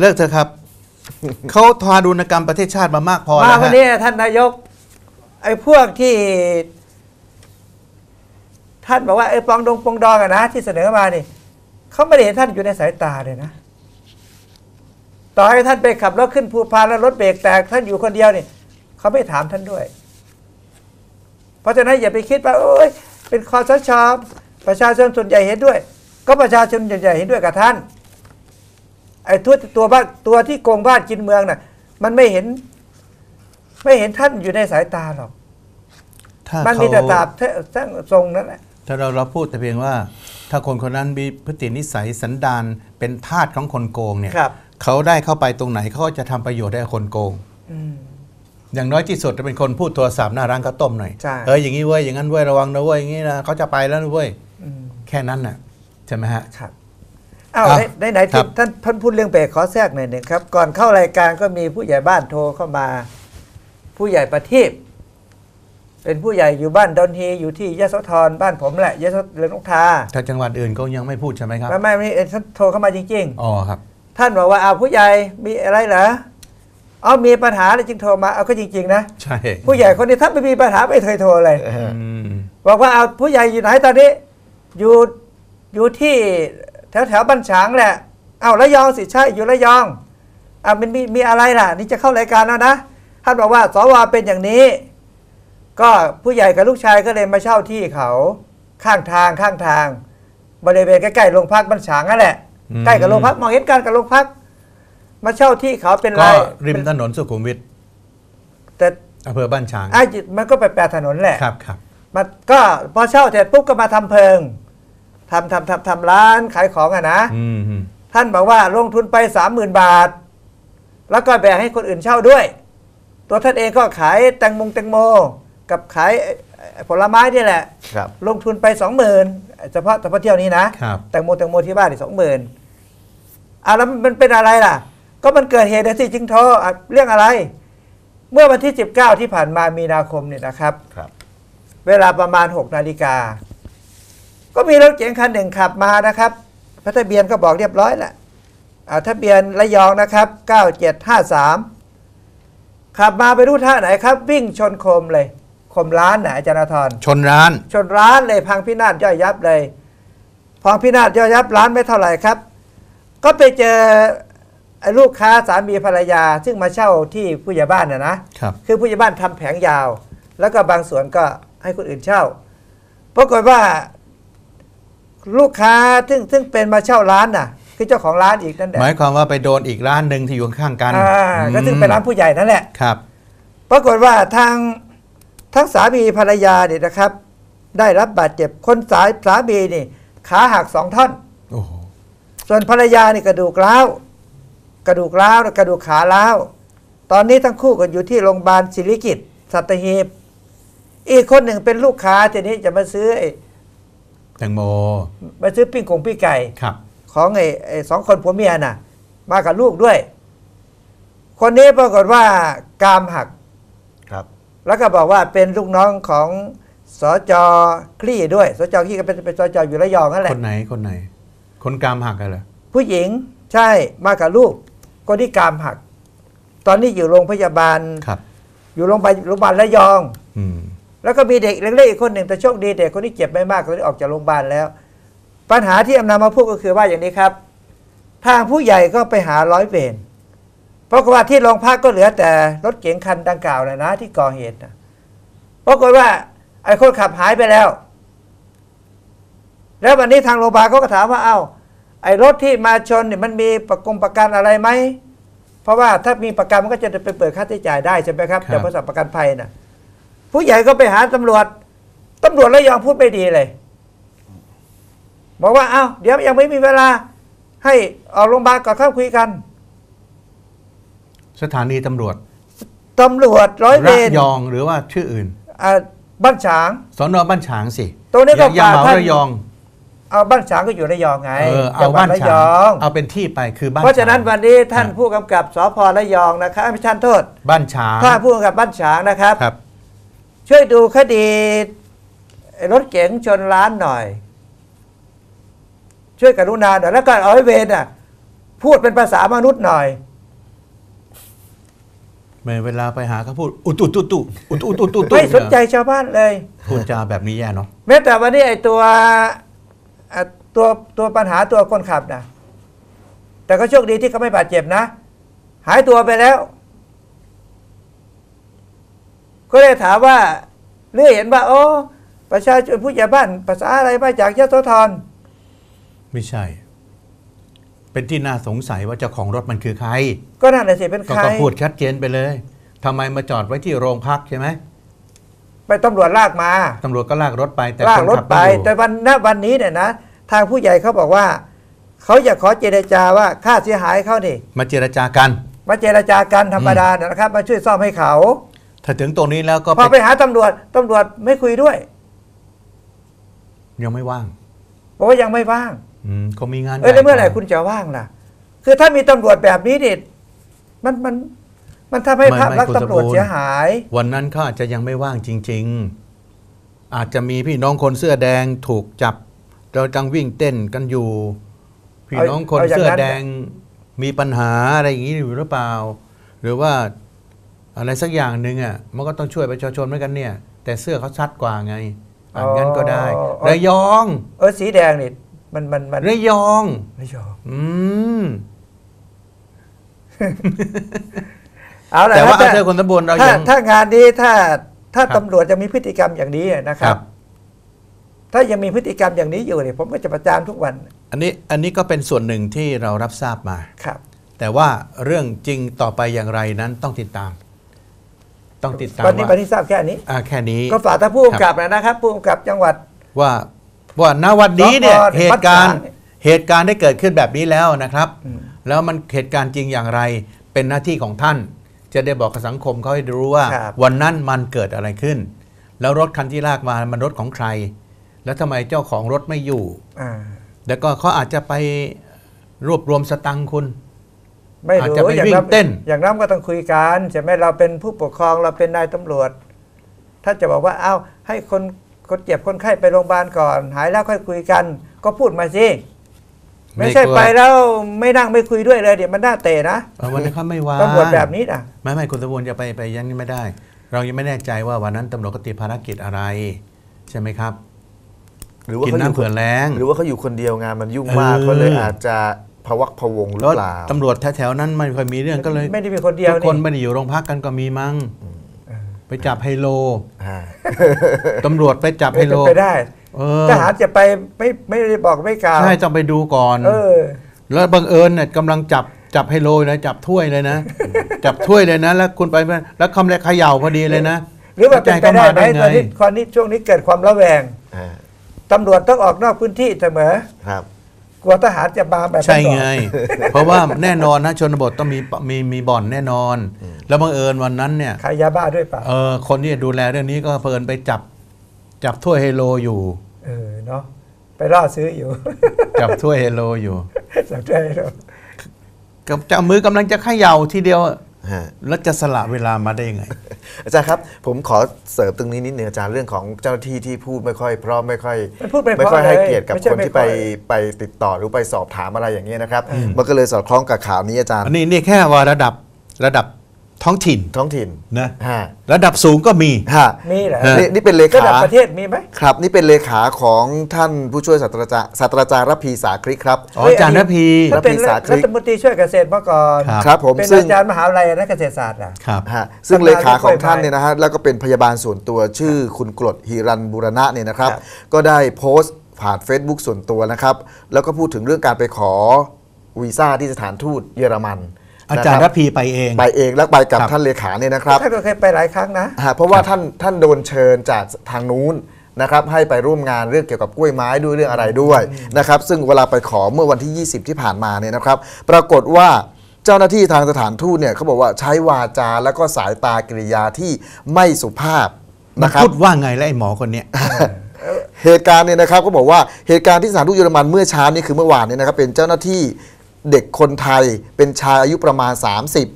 เลิกเถอะครับ เขาทารุณกรรมประเทศชาติมามากพอมาแล้ววันฮะนี้ท่านนายก ไอ้พวกที่ ท่านบอกว่าไอ้ปองดงปองดองอะนะที่เสนอมานี่เขาไม่ได้เห็นท่านอยู่ในสายตาเลยนะต่อให้ท่านไปขับรถขึ้นภูพานแล้วรถเบรกแตกท่านอยู่คนเดียวนี่เขาไม่ถามท่านด้วย เพราะฉะนั้นอย่าไปคิดว่าโอ้ยเป็นคอสชประชาชนส่วนใหญ่เห็นด้วย ก็ประชาชนส่วนใหญ่เห็นด้วยกับท่าน ไอ้ตัวตัวบ้านตัวที่โกงบ้านกินเมืองน่ะ มันไม่เห็น ไม่เห็นท่านอยู่ในสายตาหรอก ถ้ามันเขามีแต่ตราบเท่สร้างทรงนั่นแหละถ้าเราเราพูดแต่เพียงว่า ถ้าคนคนนั้นมีพฤตินิสัยสันดานเป็นทาสของคนโกงเนี่ยครับเขาได้เข้าไปตรงไหนเขาก็จะทำประโยชน์ให้กับคนโกงอืมอย่างน้อยที่สุดจะเป็นคนพูดโทรศัพท์หน้าร้านข้าวต้มหน่อยใช่เอออย่างนี้เว้ยอย่างนั้นเว้ยระวังนะเว้ยอย่างนี้นะเขาจะไปแล้วนะเว้ยอืมแค่นั้นน่ะใช่ไหมฮะครับ อ้าวอะไหนไหนครัที่บท่านท่านพูดเรื่องเบรกขอแทรกหน่อยหนึ่งครับ ก่อนเข้ารายการก็มีผู้ใหญ่บ้านโทรเข้ามา ผู้ใหญ่ประทีปเป็นผู้ใหญ่อยู่บ้านดอนเฮอยู่ที่ยโสธรบ้านผมแหละยโสเรือนนกทาถ้าจังหวัดอื่นก็ยังไม่พูดใช่ไหมครับ ไม่ไม่ไม่เอ่อท่านโทรเข้ามาจริง อ๋อครับ ๆ ท่านบอกว่าอ้าวผู้ใหญ่มีอะไรเหรอเอามีปัญหาเลยจึงโทรมาเอาก็จริง ๆ นะ ใช่ผู้ใหญ่คนนี้ท่านไม่มีปัญหาไม่เคยโทรเลย อืม บอกว่าเอาผู้ใหญ่อยู่ไหนตอนนี้ อยู่อยู่ที่ แถวแถวบ้านฉางแหละเอาระยองสิใช่อยู่ระยองอ่ามันมีมีอะไรล่ะ นี่จะเข้ารายการแล้วนะท่านบอกว่าสวเป็นอย่างนี้ ก็ผู้ใหญ่กับลูกชายก็เลยมาเช่าที่เขาข้างทางข้างทาง บริเวณใกล้ๆโรงพักบ้านฉางนั่นแหละ ใกล้กับโรงพักมองเห็นกันกับโรงพัก มาเช่าที่เขาเป็นก็รายริมถนนสุขุมวิทแต่อำเภอบ้านฉางไอ้จิมันก็ไปแปรถนนแหละครับครับมันก็พอเช่าเสร็จปุ๊บก็มาทำเพิง ทำทำทำทำร้านขายของอะนะอืมอืมท่านบอกว่าลงทุนไปสามหมื่นบาท แล้วก็แบ่งให้คนอื่นเช่าด้วย ตัวท่านเองก็ขายแตงมงแตงโม กับขายเอ่อผลไม้นี่แหละครับลงทุนไปสองหมื่นเฉพาะเฉพาะเที่ยวนี้นะครับแตงโมแตงโมที่บ้านอีกสองหมื่นอะแล้วมันเป็นอะไรล่ะ ก็มันเกิดเหตุนะสิจึงโทรอะเรื่องอะไร เมื่อวันที่ 19 ที่ผ่านมามีนาคมนี่นะครับครับ เวลาประมาณ 6 นาฬิกา ก็มีรถเก๋งคันหนึ่งขับมานะครับพัทะเบียนก็บอกเรียบร้อยแล้วอ่าทะเบียนระยองนะครับ 9753 ขับมาไปรู้ท่าไหนครับ วิ่งชนโคมเลยโคมร้านไหนะอาจารย์ธรชนร้าน ชนร้านเลยพังพินาศย่อยยับเลยพังพินาศย่อยยับร้านไม่เท่าไหร่ครับ ก็ไปเจอไอ้ลูกค้าสามีภรรยา ซึ่งมาเช่าที่ผู้ใหญ่บ้านนะนะครับ คือผู้ใหญ่บ้านทำแผงยาว แล้วก็บางส่วนก็ให้คนอื่นเช่าปรากฏว่า ลูกค้าซึ่งซึ่งเป็นมาเช่าร้านน่ะ คือเจ้าของร้านอีกนั่นแหละหมายความว่าไปโดนอีกร้านหนึ่งที่อยู่ข้างๆกันอ่าก็ซึ่งเป็นร้านผู้ใหญ่นั่นแหละครับ ปรากฏว่าทางทั้งสามีภรรยาเนี่ยนะครับ ได้รับบาดเจ็บคนสายสามีนี่ขาหักสองท่อนโอ้โหส่วนภรรยานี่กระดูกร้าวกระดูกร้าวกระดูกขาร้าวตอนนี้ทั้งคู่ก็อยู่ที่โรงพยาบาลศิริกิตสัตหีบอีกคนหนึ่งเป็นลูกค้าทีนี้จะมาซื้อไอ้ แตงโมมาซื้อปิ้งกงปิ้งไก่ครับ ของไอ้ไอ้สองคนผัวเมียน่ะ มากับลูกด้วย คนนี้ปรากฏว่ากรามหักครับ แล้วก็บอกว่าเป็นลูกน้องของสจคลี่ด้วยสจคลี่ก็เป็นเป็นสจอยู่ระยองนั่นแหคละนไหนคนไหน คนกรามหักกันเหรอผู้หญิงใช่มากับลูก คนที่กรามหัก ตอนนี้อยู่โรงพยาบาลครับ อยู่โรงพยาบาลโรงพยาบาลระยอง อืม แล้วก็มีเด็กเล็กๆอีกคนหนึ่งแต่โชคดีเด็กคนนี้เจ็บไม่มากตอนนี้ออกจากโรงพยาบาลแล้ว ปัญหาที่อำนามาพูดก็คือว่าอย่างนี้ครับ ทางผู้ใหญ่ก็ไปหาร้อยเวรเพราะว่าที่โรงพักก็เหลือแต่รถเก๋งคันดังกล่าวนะนะที่ก่อเหตุนะปรากฏว่าไอ้คนขับหายไปแล้ว แล้ววันนี้ทางโรงพยาบาลเขาก็ถามว่าเอ้าไอ้รถที่มาชนเนี่ยมันมีประกงประกันอะไรไหม เพราะว่าถ้ามีประกันมันก็จะไปเปิดค่าใช้จ่ายได้ใช่ไหมครับจากบริษัทประกันภัยน่ะ ผู้ใหญ่ก็ไปหาตำรวจตำรวจระยองพูดไม่ดีเลย บอกว่าเอ้าเดี๋ยวยังไม่มีเวลา ให้ออกโรงพยาบาลก่อนเข้าคุยกัน สถานีตำรวจตำรวจร้อยเวระรยองหรือว่าชื่ออื่นอ่าบ้านฉางสอนอบ้านฉางสิตัวนี้ก็อย่าอย่าเหมาฝากท่านระยอง เอาบ้านฉางก็อยู่ระยองไงเออจัเอางหวับ้าดนระฉายองงเอาเป็นที่ไปคือบ้านเพราะฉะนั้นฉงวันนี้ท่านครับผู้กำกับสพระยองนะครับไม่ท่านโทษ บ้านฉางท่านผู้กำกับบ้านฉางนะครับครับ ช่วยดูคดีรถเก๋งชนร้านหน่อย ช่วยกรุณาหน่อยแล้วก็เอาให้เวรน่ะ พูดเป็นภาษามนุษย์หน่อยเมื่อเวลาไปหาเขาพูด อุตุตุตุอุตุตุตุตุไม่สนใจชาวบ้านเลยพูดจาแบบนี้แย่เนาะแม้แต่วันนี้ไอ้ตัวอะตัวตัวปัญหาตัวคนขับนะแต่ก็โชคดีที่เขาไม่บาดเจ็บนะ หายตัวไปแล้ว ก็เลยถามว่าเรื่อเห็นว่าโอ้ประชาชนผู้ใหญ่บ้านภาษาอะไรมาจากยะโสธรไม่ใช่ เป็นที่น่าสงสัยว่าเจ้าของรถมันคือใคร ก็นั่นแหละสิเป็นก็ใครก็พูดชัดเจนไปเลยทำไมมาจอดไว้ที่โรงพักใช่ไหมไปตำรวจลากมาตำรวจก็ลากรถไป แต่ลาคกนรถขับไปไม่อยู่แต่วันณวันนี้เนี่ยนะทางผู้ใหญ่เขาบอกว่าเขาอยากขอเจรจาว่าค่าเสียหายเขานี่มาเจรจากัน มาเจรจากันธรรมดาเนี่ยนะครับ มาช่วยซ่อมให้เขา ถ้าถึงตรงนี้แล้วก็พอไปไปหาตำรวจตำรวจไม่คุยด้วย ยังไม่ว่างบอกว่ายังไม่ว่างอืมเขามีงานเอ้ยแล้วเมื่อไหร่ใญ่คุณจะว่างล่ะ คือถ้ามีตำรวจแบบนี้เนี่ยมันมันมันทำให้ภาพลักษณ์ตำรวจเสียหาย วันนั้นเขาอาจจะยังไม่ว่างจริง ๆ อาจจะมีพี่น้องคนเสื้อแดงถูกจับเราจังวิ่งเต้นกันอยู่ พี่น้องคนเอาอย่างนั้นเสื้อแดงมีปัญหาอะไรอย่างนี้อยู่หรือเปล่า หรือว่า อะไรสักอย่างหนึ่งอะมันก็ต้องช่วยประชาชนเหมือนกันเนี่ย แต่เสื้อเขาชัดกว่าไงอ่านงั้นก็ได้ระยอง เออสีแดงนี่มันมันมันระยองไม่ชอบอืมเอาละแต่ว่าถ้อำเภอคนตำบลเราถ้ายังถ้างานนี้ถ้าถ้าครับตำรวจจะมีพฤติกรรมอย่างนี้นะคครัรับบถ้ายังมีพฤติกรรมอย่างนี้อยู่เนี่ยผมก็จะประจานทุกวัน อันนี้อันนี้ก็เป็นส่วนหนึ่งที่เรารับทราบมาครับ แต่ว่าเรื่องจริงต่อไปอย่างไรนั้นต้องติดตาม ต้องติดตามวันนี้ว่าวันนี้ทราบแค่นี้อ่าแค่นี้ ก็ฝากท่านผู้กำกับนะครับผู้กำกับจังหวัดว่าว่าณวันนี้เนี่ยสพเหตุการณ์วัดฉางเนี่ยเหตุการณ์ได้เกิดขึ้นแบบนี้แล้วนะครับอืมแล้วมันเหตุการณ์จริงอย่างไรเป็นหน้าที่ของท่าน จะได้บอกกับสังคมเขาให้รู้ว่าครับวันนั้นมันเกิดอะไรขึ้น แล้วรถคันที่ลากมามันรถของใคร แล้วทำไมเจ้าของรถไม่อยู่อ่าแล้วก็เขาอาจจะไปรวบรวมสตังค์คุณ ไม่อาจรู้จะไปอย่างวิ่งนั้นเต้น อย่างนั้นก็ต้องคุยกันใช่ไหมเราเป็นผู้ปกครองเราเป็นนายตำรวจ ถ้าจะบอกว่าเอ้าให้คนคนเจ็บคนไข้ไปโรงพยาบาลก่อน หายแล้วค่อยคุยกัน ก็พูดมาสิไม่ใช่กลัวไปแล้วไม่นั่งไม่คุยด้วยเลยเดี๋ยวมันน่าเตะนะเออวันนั้นเขาไม่ว่าตำรวจแบบนี้นะไม่ไม่คุณตำรวจจะไปไปอยังนี้ไม่ได้ เรายังไม่แน่ใจว่าวันนั้นตำรวจเขาติดภารกิจอะไร ใช่ไหมครับ หรือว่ากินเขาอยู่น้ำเผื่อแรงหรือว่าเขาอยู่คนเดียวงานมันยุ่งมากเออเขาเลยอาจจะ พะวักพะวงหรือแล้วเปล่าตำรวจแถวๆนั้นไม่ค่อยมีเรื่องก็เลย ไม่ได้มีคนเดียวทุกคนนี่ไม่ได้อยู่โรงพักกันก็มีมั้งไปจับไฮโลอ่าตำรวจไปจับไฮไม่โลเป็นไปได้เออทหารจะไปไม่ไม่ได้บอกไม่กล่าวใช่ต้องไปดูก่อนเออแล้วบังเอิญเนี่ยกำลังจับจับไฮโลนะจับถ้วยเลยนะ จับถ้วยเลยนะ แล้วคุณไปแล้วคำแรกเขย่าพอดีเลยนะ หรือว่าเป็นไปได้ไหมแล้วตอนจะนี้ให้เข้ามาตอนนี้ช่วงนี้เกิดความระแวงอ่าตำรวจต้องออกนอกพื้นที่เสมอครับก ลัวทหารจะมาแบบใช่นั้นก่อนไง เพราะว่าแน่นอนนะชนบทต้องมีมีมีบ่อนแน่นอน แล้วบังเอิญวันนั้นเนี่ยขายยาบ้าด้วยเปล่าเออคนที่ดูแลเรื่องนี้ก็เพลินไปจับ จับถ้วยไฮโลอยู่ เออเนาะไปล่อซื้ออยู่ จับถ้วยไฮโลอยู่สังเกตดูกับจะมือกำลังจะเขย่าทีเดียวฮะ แล้วจะสละเวลามาได้ยังไง อาจารย์ครับ ผมขอเสริมตรงนี้นิดนึงอาจารย์เรื่องของเจ้าหน้าที่ที่พูดไม่ค่อยเพราะไม่ค่อยมันพูดไปไม่ค่อยให้เกียรติกับไม่ใช่คนที่ไปไม่ค่อยไปติดต่อหรือไปสอบถามอะไรอย่างเงี้ยนะครับมันก็เลยสอดคล้องกับข่าวนี้อาจารย์อันนี้นี่แค่ว่าระดับระดับ ท้องถิ่นท้องถิ่นนะฮะระดับสูงก็มีฮะมีเหรอฮะ นี่นี่เป็นเลระดับขาประเทศมีไหม ครับนี่เป็นเลขาของท่านผู้ช่วยศาสตราจารย์ศาสตราจารย์รพีสาคริกครับ อ๋ออาจารย์ระพี ถ้าเป็นรัฐวิสาหกิจรัฐมนตรีช่วยเกษตรมาก่อนครับ ครับผมเป็นซึ่ง อาจารย์มหาวิทยาลัยนักเกษตรศาสตร์อะครับ ฮะซึ่งเลขาของท่านทำงานที่เนี่ยนะฮะแล้วก็เป็นพยาบาลส่วนตัวชื่อคุณกรดฮิรันบุรณะเนี่ยนะครับ ครับ ก็ได้โพสต์ผ่าน Facebook ส่วนตัวนะครับ แล้วก็พูดถึงเรื่องการไปขอวีซ่าที่สถานทูตเยอรมัน อาจารย์นะคระพีไปเอง ไปเองแล้วไปกับครับท่านเลขาเนี่ยนะครับท่านก็เคยไปหลายครั้งนะฮะเพราะว่าท่านท่านโดนเชิญจากทางนู้นนะครับให้ไปร่วมงานเรื่องเกี่ยวกับกล้วยไม้ด้วยเรื่องอะไรด้วยนะครับซึ่งเวลาไปขอเมื่อวันที่ 20 ที่ผ่านมาเนี่ยนะครับ ปรากฏว่าเจ้าหน้าที่ทางสถานทูตเนี่ยเขาบอกว่าใช้วาจาแล้วก็สายตากริยาที่ไม่สุภาพมันนะครับพูดว่าไงแล้วไอ้หมอคนเนี้ยเหตุการณ์เนี่ยนะครับก็บอกว่าเหตุการณ์ที่สถานทูตเยอรมันเมื่อเช้านี่คือเมื่อวานเนี่ยนะครับเป็นเจ้าหน้าที่ เด็กคนไทยเป็นชายอายุประมาณ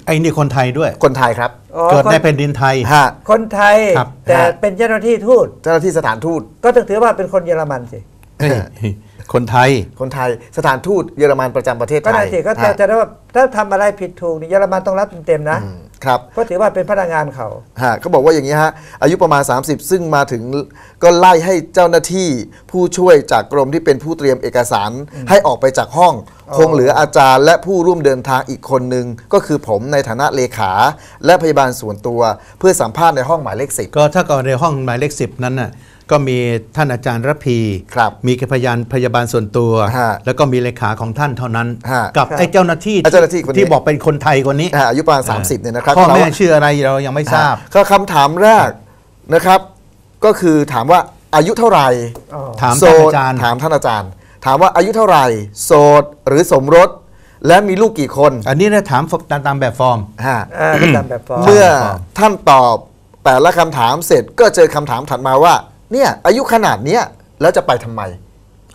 ไอ้นี่คนไทยด้วย30คนไทยครับอ๋อเกิดในคนแผ่นดินไทย ฮะ คนไทย ครับ แต่ฮะ เป็นเจ้าหน้าที่ทูตเจ้าหน้าที่สถานทูต ก็ต้องถือว่าเป็นคนเยอรมันสิเฮ้ยคนไทย คนไทยสถานทูตเยอรมันประจำประเทศก็ไทนั่ยนสิก็จะฮะ จะได้ว่าถ้าทำอะไรผิดถูกนี่เยอรมันต้องรับเต็มๆนะอืม ครับเพราะถือว่าเป็นพนักงานเขาฮะเขาบอกว่าอย่างนี้ฮะอายุประมาณ 30 ซึ่งมาถึงก็ไล่ให้เจ้าหน้าที่ผู้ช่วยจากกรมที่เป็นผู้เตรียมเอกสาร ให้ออกไปจากห้องอ๋อคงเหลืออาจารย์ และผู้ร่วมเดินทางอีกคนหนึ่งก็คือผมในฐานะเลขา และพยาบาลส่วนตัว เพื่อสัมภาษณ์ในห้องหมายเลขสิบก็ถ้าก่อนในห้องหมายเลขสิบนั้นน่ะ ก็มีท่านอาจารย์ระพีครับมีพยานพยาบาลส่วนตัว ฮะแล้วก็มีเลขาของท่านเท่านั้น ฮะกับครับไอ้เจ้าหน้าที่ไอ้เจ้าหน้าที่คนนี้ ที่บอกเป็นคนไทยคนนี้อ่าอายุประมาณ30เนี่ยนะครับพ่อแม่เราชื่ออะไรเรายังไม่ทราบฮะก็คำถามแรกนะครับ ก็คือถามว่าอายุเท่าไหร่ อ๋อ ถามโสท่านดอาจารย์ ถามท่านอาจารย์ ถามว่าอายุเท่าไหร่ โสดหรือสมรส และมีลูกกี่คนอันนี้นะถามตามตามแบบฟอร์ม ฮะอ่าตามแบบฟอร์ม เมื่อครับท่านตอบแต่ละคำถามเสร็จก็เจอคำถามถัดมาว่า เนี่ยอายุขนาดเนี้ยแล้วจะไปทำไม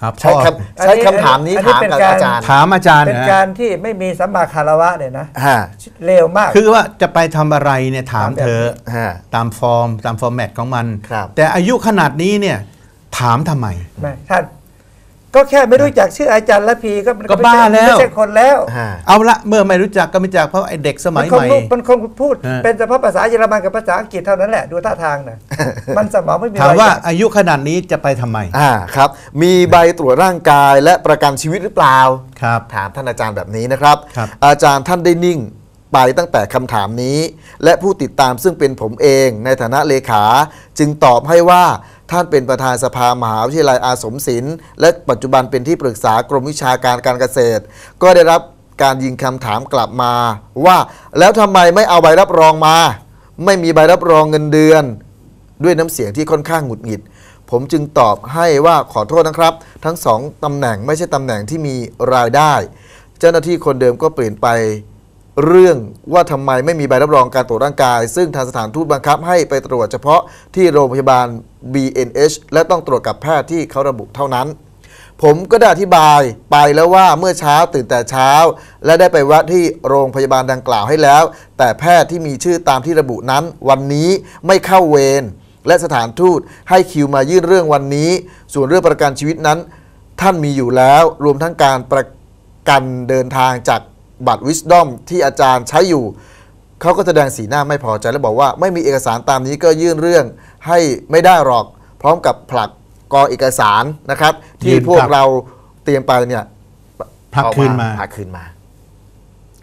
ครับใช้พ่อคำใช้คำถามนี้อันนี้ถามเป็นกับการอาจารย์ถามอาจารย์เป็นนะการที่ไม่มีสัมมาคารวะเนี่ยนะฮะเลวมาก คือว่าจะไปทำอะไรเนี่ยถามเธอฮะ ตามฟอร์ม ตามฟอร์แมตของมัน ครับ แต่อายุขนาดนี้เนี่ยถามทำไม ไม่ท่าน ก็แค่ไม่รู้จักชื่ออาจารย์ละพีก็มันก็ไม่ใช่บ้าแล้ว ไม่ใช่คนแล้วฮะเอาละเมื่อไม่รู้จักก็ไม่รู้จักเพราะไอ้เด็กสมัยคใหงม่รู้มันคงพูดฮะเป็นเฉพาะภาษาเยอรมันกับภาษาอังกฤษเท่านั้นแหละดูท่าทางนะมันสมองไม่มีถามว่าอะไรอายุขนาดนี้จะไปทำไมอ่าครับ มีใบตรวจร่างกายและประกันชีวิตหรือเปล่าครับถามท่านอาจารย์แบบนี้นะครับครับอาจารย์ท่านได้นิ่ง ไปตั้งแต่คำถามนี้ และผู้ติดตามซึ่งเป็นผมเองในฐานะเลขา จึงตอบให้ว่าท่านเป็นประธานสภามหาวิทยาลัยอาสมศิลป์และปัจจุบันเป็นที่ปรึกษากรมวิชาการการเกษตร ก็ได้รับการยิงคำถามกลับมาว่าแล้วทำไมไม่เอาใบรับรองมา ไม่มีใบรับรองเงินเดือน ด้วยน้ำเสียงที่ค่อนข้างหงุดหงิด ผมจึงตอบให้ว่าขอโทษนะครับ ทั้งสองตำแหน่งไม่ใช่ตำแหน่งที่มีรายได้ เจ้าหน้าที่คนเดิมก็เปลี่ยนไป เรื่องว่าทำไมไม่มีใบรับรองการตรวจร่างกาย ซึ่งทางสถานทูตบังคับให้ไปตรวจเฉพาะที่โรงพยาบาล BNH และต้องตรวจกับแพทย์ที่เขาระบุเท่านั้น ผมก็ได้อธิบายไปแล้วว่าเมื่อเช้าตื่นแต่เช้า และได้ไปวัดที่โรงพยาบาลดังกล่าวให้แล้ว แต่แพทย์ที่มีชื่อตามที่ระบุนั้น วันนี้ไม่เข้าเวรและสถานทูตให้คิวมายื่นเรื่องวันนี้ ส่วนเรื่องประกันชีวิตนั้น ท่านมีอยู่แล้ว รวมทั้งการประกันเดินทางจาก บัตรวิสดอมที่อาจารย์ใช้อยู่ เขาก็แสดงสีหน้าไม่พอใจและบอกว่าไม่มีเอกสารตามนี้ก็ยื่นเรื่องให้ไม่ได้หรอก พร้อมกับผลักกองเอกสารนะครับ ที่ยื่นพวกกลับเราเตรียมไปเนี่ยผลักเอคืนมาผลักคืนมา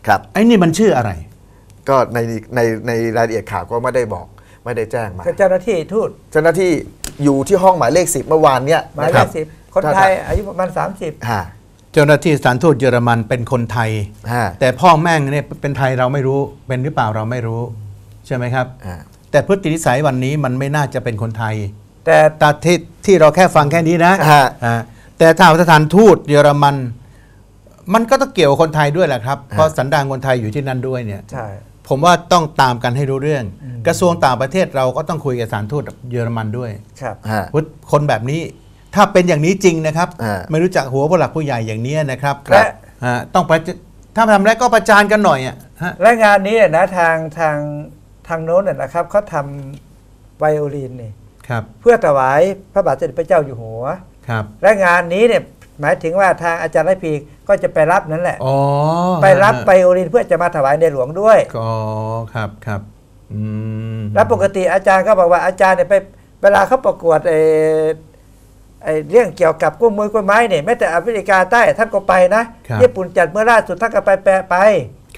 ครับไอ้นี่มันชื่ออะไร ก็ในในในรายละเอียดข่าวก็ไม่ได้บอกไม่ได้แจ้งมากับเจ้าหน้าที่ทูตเจ้าหน้าที่อยู่ที่ห้องหมายเลขสิบเมื่อวานเนี่ยหมายนะเลครับขสิบคนไทยอายุประมาณ30ฮะ เจ้าหน้าที่สถานทูตเยอรมันเป็นคนไทย ฮะ แต่พ่อแม่งเนี่ยเป็นไทยเราไม่รู้เป็นหรือเปล่าเราไม่รู้ ใช่ไหมครับฮะแต่พฤตินิสัยวันนี้มันไม่น่าจะเป็นคนไทย แต่แต่ที่ที่เราแค่ฟังแค่นี้นะฮะ อ่าแต่ถ้าสถานทูตเยอรมัน มันก็ต้องเกี่ยวกับคนไทยด้วยแหละครับ เพราะสันดานคนไทยอยู่ที่นั่นด้วยเนี่ย ใช่ ผมว่าต้องตามกันให้รู้เรื่อง กระทรวงต่างประเทศเราก็ต้องคุยกับสถานทูตเยอรมันด้วยครับ ฮะว่าคนแบบนี้ ถ้าเป็นอย่างนี้จริงนะครับ อ่า ไม่รู้จักหัวผู้หลักผู้ใหญ่อย่างนี้นะครับครับอ่าต้องประจถ้าทำแล้วก็ประจานกันหน่อยอะฮะและงานนี้นะทางทางทางโน้นนะนะครับเขาทำไวโอลินนี่ครับเพื่อถวายพระบาทสมเด็จพระเจ้าอยู่หัว ครับและงานนี้เนี่ยหมายถึงว่าทางอาจารย์ไรพีก็จะไปรับนั่นแหละ อ๋อไปรับไวโอลินเพื่อจะมาถวายในหลวงด้วยก็ครับครับอืมแล้วปกติอาจารย์ก็บอกว่าอาจารย์เนี่ยไปเวลาเขาประกวดไอ้ไอ้ เรื่องเกี่ยวกับกล้วยมวยกล้วยไม้เนี่ยแม้แต่อเมริกาใต้ท่านก็ไปนะครับญี่ปุ่นจัดเมื่อล่าสุดท่านก็ไปไปไป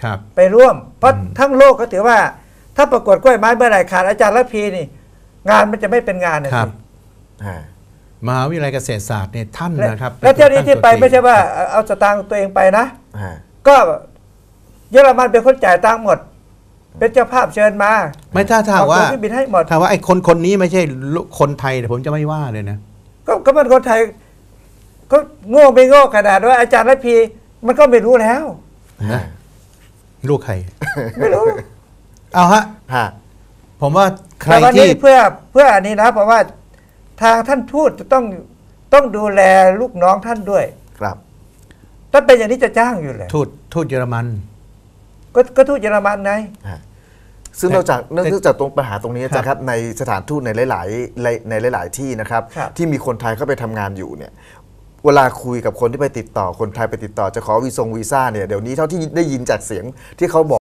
ครับไปร่วม เพราะอืมทั้งโลกก็ถือว่า ถ้าประกวดกล้วยไม้เมื่อไหร่ขาดอาจารย์ละพีนี่งานมันจะไม่เป็นงานนะครับฮะมหาวิทยาลัยเกษตรศาสตร์เนี่ยท่านและนะครับ แล้วเที่ยวนี้ที่ไปตั้งตัวไม่ใช่ว่าเอาเอาสตางค์ตัวเองไปนะฮะก็เยอรมันเป็นคนจ่ายตังค์หมด เป็นเจ้าภาพเชิญมา ไม่ถ้าถ้าเอว่าตั๋เครื่องบินให้หมดถ้าว่าไอ้คนคนนี้ไม่ใช่ลูกคนไทยเนี่ยผมจะไม่ว่าเลยนะ ก็ก็มันคนไทยก็โง่ไม่โง่ขนาดว่าอาจารย์ละพีมันก็ไม่รู้แล้ว นะลูกใคร ไม่รู้เอาฮะ ฮะ ผมว่าใครแต่วันที่ นี้เพื่อเพื่ออันนี้นะเพราะว่าทางท่านทูตจะต้องต้องดูแลลูกน้องท่านด้วย ครับ ถ้าเป็นอย่างนี้จะจ้างอยู่เลยทูตทูตเยอรมัน ก็ก็ทูตเยอรมันไงฮะ ซึ่งแต่นอกจากแต่เนื่องจากตรงปัญหาตรงนี้ครับนะครับในสถานทูตในหลายๆในหลาย ๆ ที่นะครับครับที่มีคนไทยเข้าไปทำงานอยู่เนี่ยเวลาคุยกับคนที่ไปติดต่อคนไทยไปติดต่อจะขอวีซงวีซ่าเนี่ยเดี๋ยวนี้เท่าที่ได้ยินจากเสียงที่เขาบอก